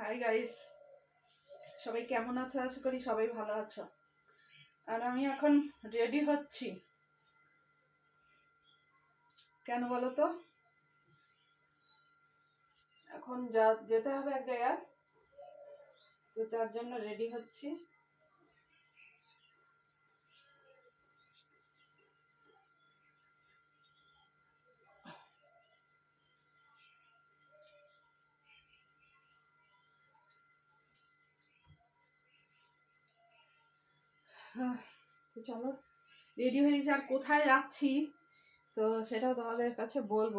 Hi guys সবাই কেমন আছো? আশা করি সবাই ভালো আছো। আর আমি এখন রেডি হচ্ছি। কেন বলো তো? এখন যা যেতে হবে এক জায়গায়। তো তার জন্য রেডি হচ্ছি। চলো রেডি হয়ে গেছি। আর কোথায় যাচ্ছি, তো সেটাও তোমাদের কাছে বলব।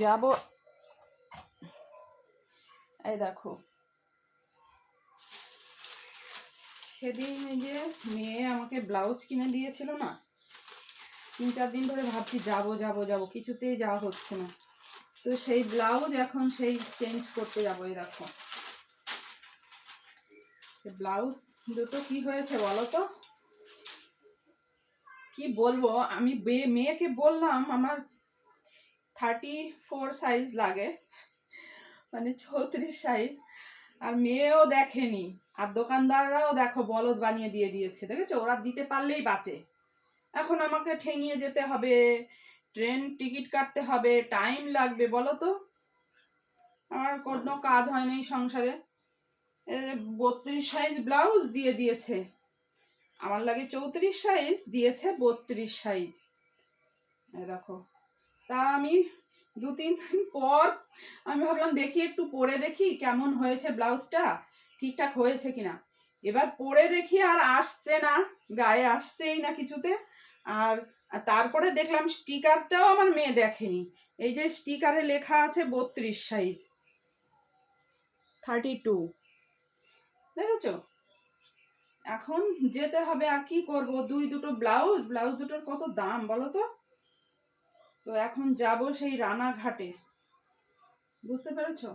যাব। এই দেখো। সেদিন যে মেয়ে আমাকে ব্লাউজ কিনে দিয়েছিল না, তিন চার দিন ধরে ভাবছি যাব যাব যাব। কিছুতেই যাওয়া হচ্ছে না। তো সেই ব্লাউজ এখন সেই চেঞ্জ করতে যাব দেখো। ব্লাউজ দুটো কি হয়েছে বলো তো? কি বলব? আমি মেয়েকে বললাম, আমার থার্টি ফোর সাইজ লাগে মানে চৌত্রিশ সাইজ আর মেয়েও দেখেনি। আর দোকানদাররাও দেখো বলদ বানিয়ে দিয়ে দিয়েছে, দেখেছ? ওরা দিতে পারলেই বাঁচে। এখন আমাকে ঠেঙিয়ে যেতে হবে ট্রেন টিকিট কাটতে হবে, টাইম লাগবে, বলো তো? আমার কোনো কাজ হয়নি সংসারে। বত্রিশ সাইজ ব্লাউজ দিয়ে দিয়েছে। আমার লাগে চৌত্রিশ সাইজ, দিয়েছে বত্রিশ সাইজ। দেখো। তা আমি দু তিন দিন পর আমি ভাবলাম দেখি, একটু পরে দেখি কেমন হয়েছে ব্লাউজটা, ঠিকঠাক হয়েছে কিনা। এবার পরে দেখি আর আসছে না, গায়ে আসছেই না কিছুতে। আর তারপরে দেখলাম স্টিকারটাও আমার মেয়ে দেখেনি। এই যে স্টিকারে লেখা আছে বত্রিশ সাইজ। Thirty two. দেখেছ? এখন যেতে হবে আর কি করব? দুই দুটো ব্লাউজ। ব্লাউজ দুটোর কত দাম বলো তো? তো এখন যাব সেই রানাঘাটে। বুঝতে পেরেছ?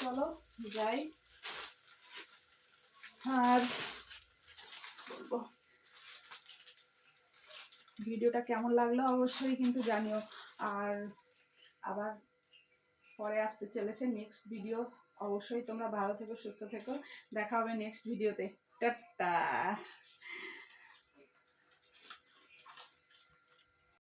চলো, যাই। আর বলব, ভিডিওটা কেমন লাগল অবশ্যই কিন্তু জানিও। আর আবার পরে আসতে চলেছে নেক্সট ভিডিও অবশ্যই তোমরা ভালো থেকো, সুস্থ থেকো। দেখা হবে নেক্সট ভিডিওতে টাটা।